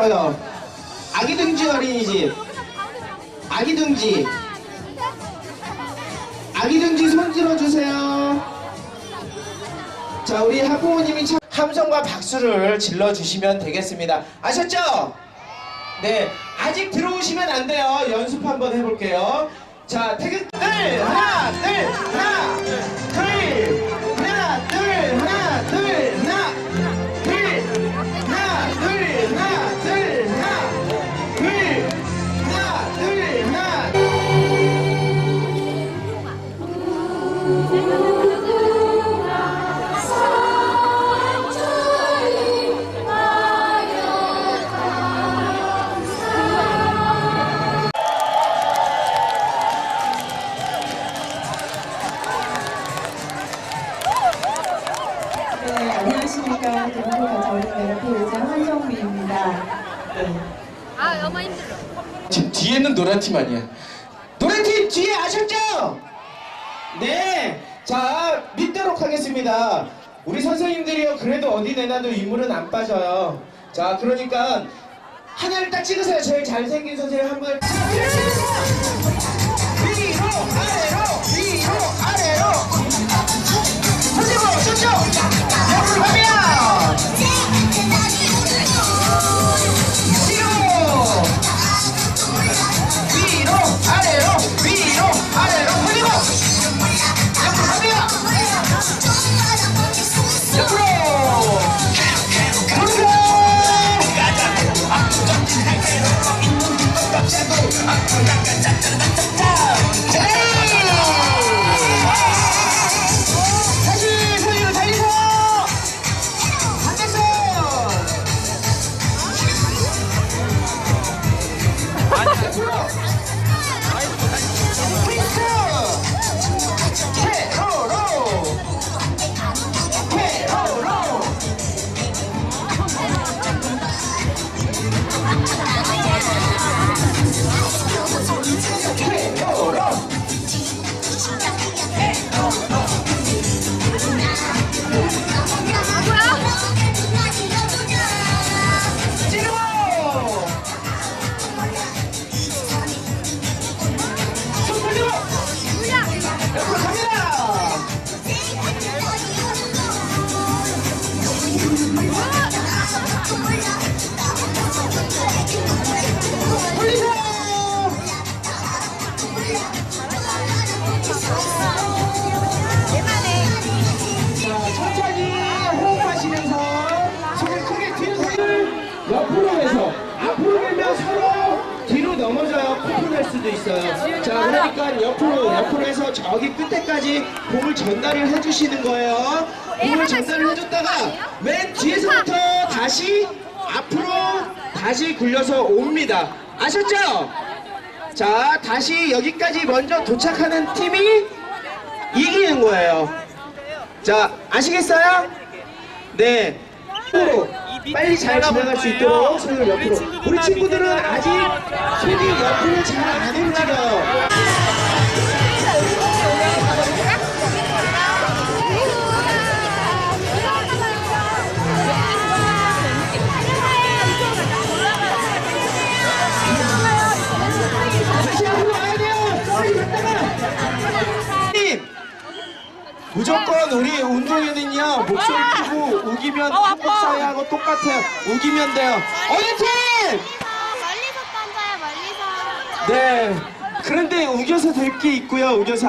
있어요. 아기둥지 어린이집. 아기둥지. 아기둥지 손 들어주세요. 자, 우리 학부모님이 참 함성과 박수를 질러주시면 되겠습니다. 아셨죠? 네. 아직 들어오시면 안 돼요. 연습 한번 해볼게요. 자, 태극, 둘, 하나, 둘, 하나, 둘, 네. 자, 믿도록 하겠습니다. 우리 선생님들이요, 그래도 어디 내놔도 인물은 안 빠져요. 자, 그러니까 하나를 딱 찍으세요. 제일 잘생긴 선생님 한 분. 위로, 아래로, 위로, 아래로. 선생님, 좋죠? 옆으로. 뒤 공을 전달을 해주시는 거예요. 공을 전달을 해줬다가 맨 뒤에서부터 다시 앞으로 다시 굴려서 옵니다. 아셨죠? 자, 다시 여기까지 먼저 도착하는 팀이 이기는 거예요. 자, 아시겠어요? 네. 앞으로 빨리 잘 지나갈 수 있도록 손을 옆으로. 우리 친구들은 아직 손이 옆으로 잘 안 움직여요. 무조건 우리 운동회는요 목소리 크고 우기면 한국 사회하고 똑같아요 우기면 돼요 어느 팀! 멀리서 던져요, 멀리서. 네 그런데 우겨서 될 게 있고요 우겨서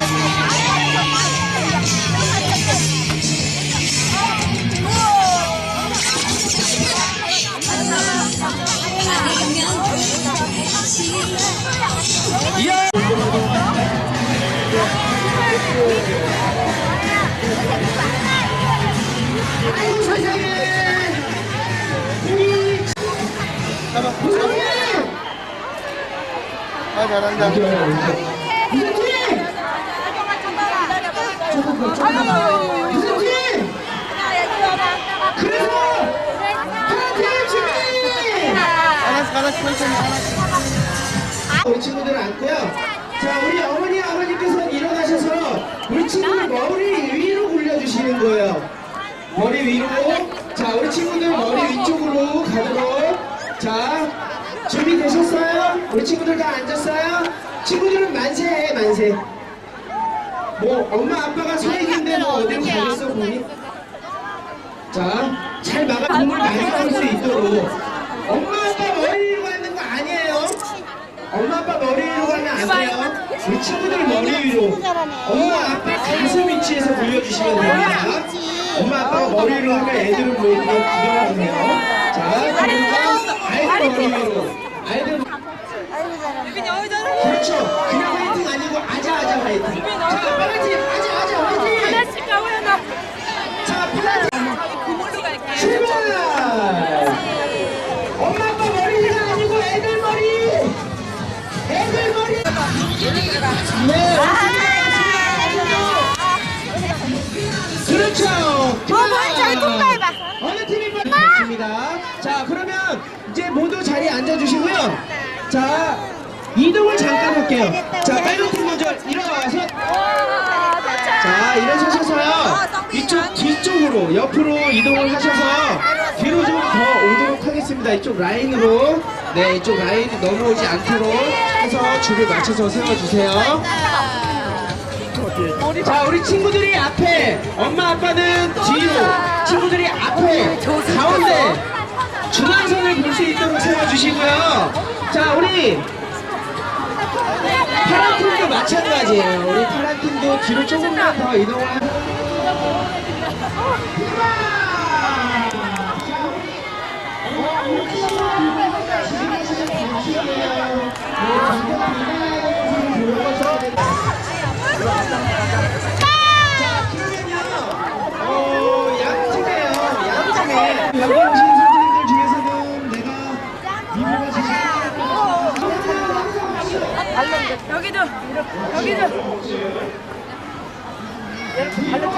이야 나씩 천천히 하나씩. 우리 친구들 앉고요. 자, 우리 어머니 아버님께서는 일어나셔서 우리 친구들 머리 위로 굴려주시는 거예요. 머리 위로. 자, 우리 친구들 머리 위쪽으로 가도록. 자, 준비되셨어요? 우리 친구들 다 앉았어요? 친구들은 만세해, 만세. 뭐, 엄마, 아빠가 서 있는데 뭐 어디로 가겠어, 보니? 자, 잘 막아 공을 많이 나올 수 있도록. 엄마, 아빠 머리 위로 가는 거 아니에요? 엄마, 아빠 머리 위로 가면 안 돼요. 우리 친구들 머리 위로. 엄마, 아빠 가슴 위치에서 굴려주시면 됩니다. 엄마, 아빠가 머리 위로 하면 애들은 뭐 그거 구경하세요. 자, 그러니까 아이들 위로. 아이들 그렇죠. 그냥 화이팅 아니고 아자아자 화이팅. 자, 빨간팀 아자아자 화이팅. 하나씩 나. 자, 파란팀 출발! 엄마 아빠 머리가 아니고 애들 머리! 애들 머리! 네, 앉아주시고요. 자, 이동을 잠깐 할게요. 자, 빨간 팀 먼저 일어나서 자, 일어서셔서요. 이쪽 뒤쪽으로 옆으로 이동을 하셔서 뒤로 좀 더 오도록 하겠습니다. 이쪽 라인으로 네, 이쪽 라인 넘어오지 않도록 해서 줄을 맞춰서 세워주세요. 자, 우리 친구들이 앞에, 엄마 아빠는 뒤로, 친구들이 앞에, 가운데 중앙선을 볼 수 있도록 세워주시고요. 자, 우리 파란 팀도 마찬가지예요. 우리 파란 팀도 뒤로 조금만 더 이동을 하- 자, 그러면요. 어, 양팀이에요. 양팀에. 여기 오신 선생님들 중에서는 내가 미모가 제일 여기도 여기도. 하이나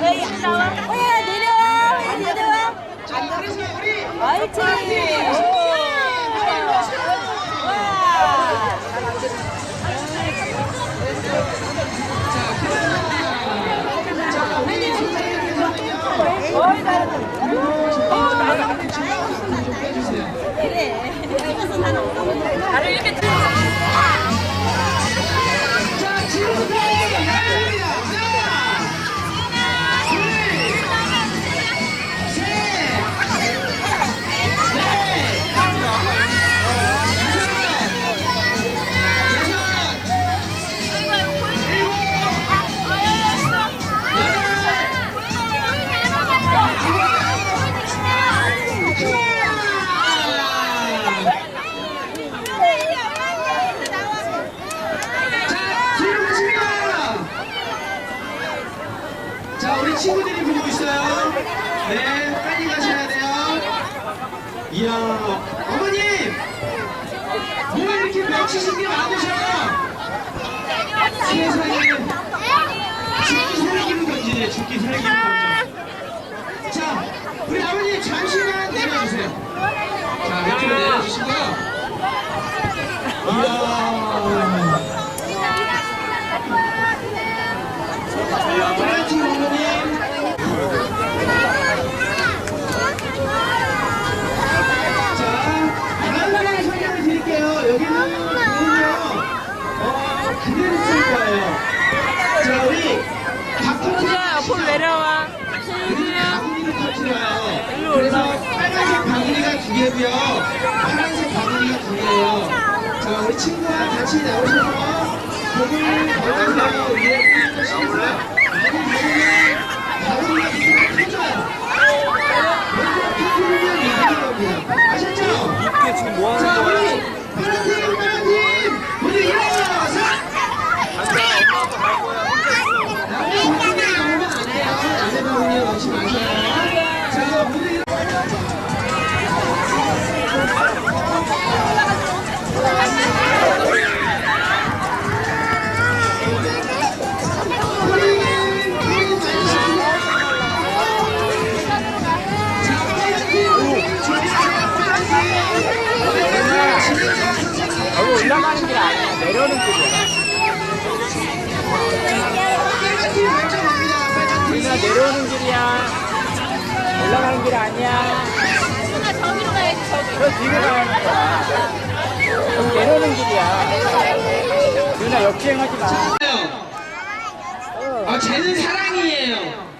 호연아 내려와. 호연이 내려와. 그래서 우리 옳 같이 나오셔서 공을 걸어서 위에 뿌리시고요. 내려오는 길이야. 올라가는 길 아니야. 누나 저기로 가야지 저기. 저 뒤로 가야 거야. 여기 내려오는 길이야. 누나 역주행하지 마. 아, 쟤는 사랑이에요.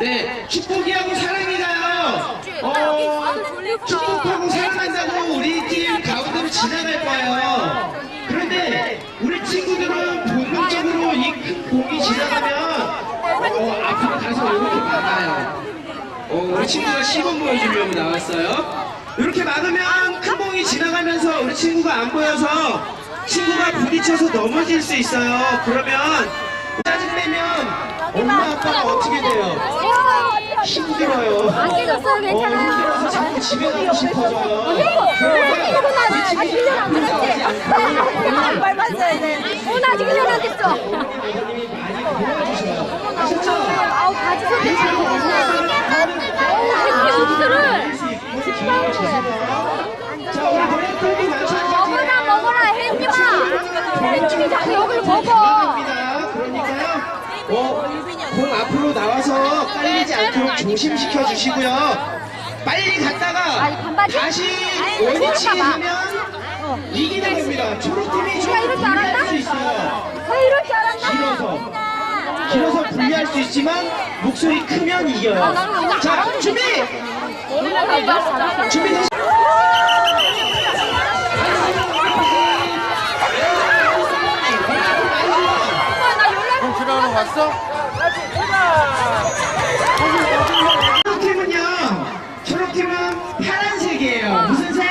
네, 축복이하고 사랑이가요. 어, 축복하고 사랑한다고 우리 팀 가운데로 지나갈 거예요. 그런데 우리 친구들은 본능적으로 이 큰 공이 지나가면 어, 앞으로 가서 이렇게 막아요. 어, 우리 친구가 시범 보여주려고 나왔어요. 이렇게 막으면 큰 공이 지나가면서 우리 친구가 안 보여서 친구가 부딪혀서 넘어질 수 있어요. 그러면 짜증내면 엄마 아빠가 어떻게 돼요? 힘들어요. 안 깨졌어요, 어, 괜찮아요. 힘들어서 자꾸 집에 가고 싶어져요. 아, 진짜 안 그랬지? 안 밟았어야 돼. 어, 나 지금 생각했어. 어머님이 많이 도와주셔요. 아셨죠? 아우, 바지 할수 주세요. 자, 우리 노래들도 마찬가지예요. 먹어라, 먹어라, 햄지 마. 햄지 자꾸 여기를 먹어. 그러니까요. 어, 공 앞으로 나와서 깔리지 않도록 조심시켜 주시고요. 빨리 갔다가? 다시 봐. 하면 이기는 겁니다. 초록팀이 좀 이럴 줄 알았나? 불리할 수 있어요. 왜 이럴 줄 알았나? 길어서. 길어서 불리할 수 있지만 목소리 크면 이겨요. 자, 준비! 준비되시 형 지나가는 거 봤어? 초록팀은요, 초록팀은 파란색이에요. 무슨 색?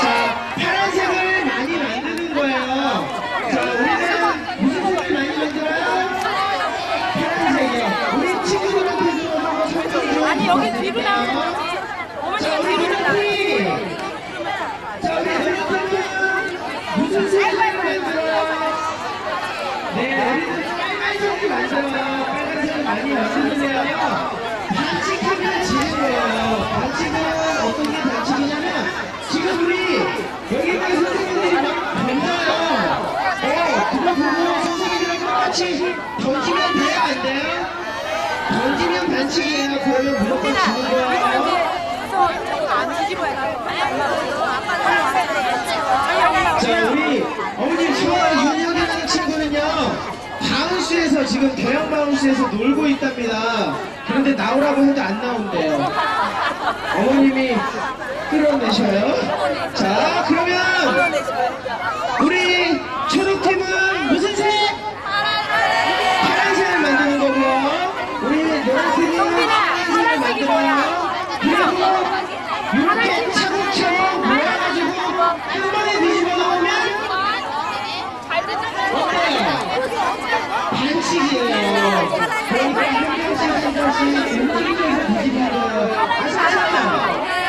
자, 파란색을 많이 만드는 거예요. 자, 우리는 무슨 색을 많이 만들어요? 파란색이요. 우리 친구들한테도 한번 설명 좀 아니, 여기 뒤로 나오는 자, 우리 노력팀. 자, 우리 노력팀은 무슨 색을 만들어요? 네, 우리는 빨간색을 만들어요. 빨간색을 많이 만드는데요. 반칙하면 지는 거예요. 반칙은 어떤 게 반칙이냐면, 지금 우리 여기 있는 선생님들이 막 던져요. 어, 그거 보고 선생님이랑 똑같이 던지면 돼요? 던지면 반칙이에요. 그러면 무조건 지는 거예요. 자, 우리 어머니 최윤혁이라는 친구는요, 바운스에서 지금 대형 바운스에서 놀고 있답니다. 그런데 나오라고 해도 안 나온대요. 어머님이 끌어내셔요. 자, 그러면 우리 초록팀은 무슨 색? 파란색을 만드는 거고요. 우리 노란팀은 파란색을 만들어요. 그리고 이렇게 차곡차곡 모아가지고 한 번에 뒤집어 놓으면 어때요? 반칙이에요. 그러니까 한 번씩 한 번씩 움직이면서 뒤집는 거예요. 아시죠?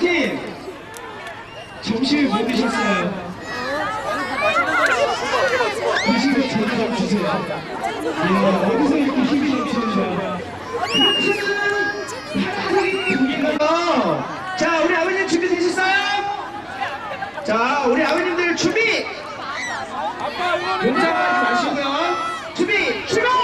팀 점심을 못 드셨어요. 드시고 저도 좀 주세요. 이야, 어디서 이렇게 힘이 넘치는지. 그렇지는 개가. 자, 우리 아버님 준비되셨어요? 자, 우리 아버님들 준비! 공장하지 마시고요. 준비, 출발!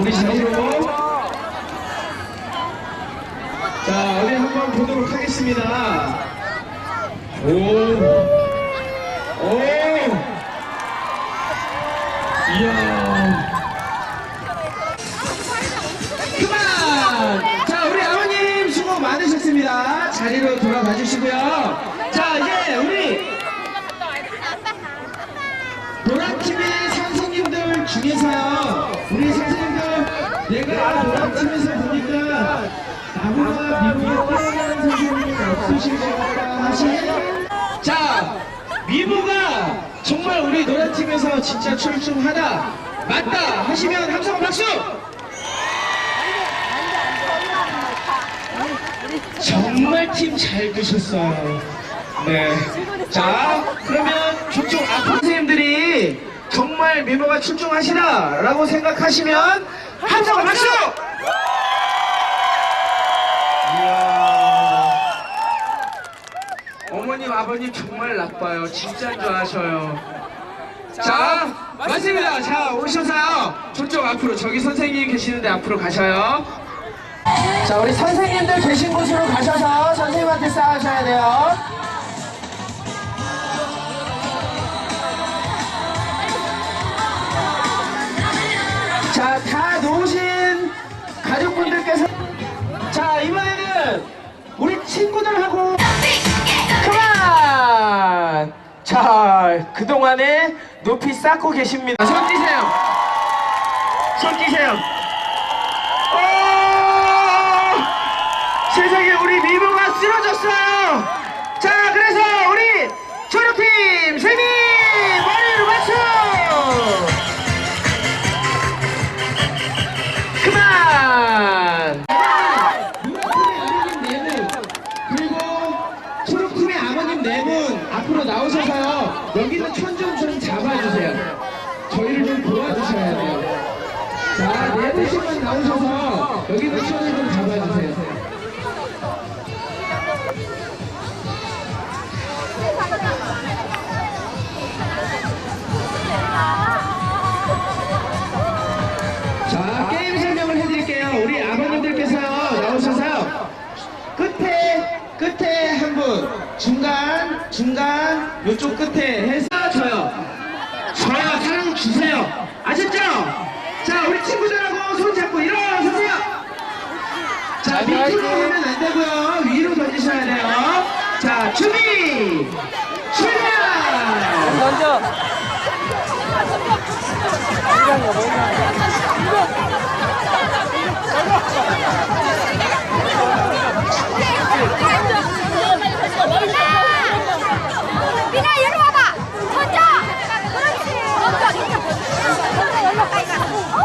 우리 자리로. 자, 우리 한번 보도록 하겠습니다. 오. 오. 이야. 그만! 자, 우리 아버님 수고 많으셨습니다. 자리로 돌아가 주시고요. 자, 이제 우리 노란팀의 선생님들 중에서요. 우리 선생님들, 내가 노란팀에서 보니까 나보다 미모가 뛰어난 선생님이 없으실 것 같다 하시는 자, 미모가 정말 우리 노란팀에서 진짜 출중하다, 맞다 하시면 함성 박수! 정말 팀잘 두셨어요. 네. 자, 그러면 저쪽 앞 선생님들이 정말 미모가 출중하시다라고 생각하시면 함성 박수! 어머님, 아버님 정말 나빠요. 진짜 좋아하셔요. 자, 맞습니다. 자, 오셔서요. 저쪽 앞으로, 저기 선생님 계시는데 앞으로 가셔요. 자, 우리 선생님들 계신 곳으로 가셔서 선생님한테 싸우셔야 돼요. 자, 다 놓으신 가족분들께서 자, 이번에는 우리 친구들하고 그동안에 높이 쌓고 계십니다. 손 띄세요. 손 띄세요. 여기서 천을 좀 잡아주세요. 자, 게임 설명을 해드릴게요. 우리 아버님들께서요, 나오셔서요. 끝에, 끝에 한 분, 중간, 중간, 요쪽 끝에 해서 저요. 저요, 사랑 주세요. 아셨죠? 자, 우리 친구들하고 손 잡고 일어서세요. 자, 밑으로 하면 안 되고요. 위로 던지셔야 돼요. 자, 준비! 출발! 던져. 민아 이리 와봐. 던져. 그렇지. 던져. 던져. 열로 가이 가. 어,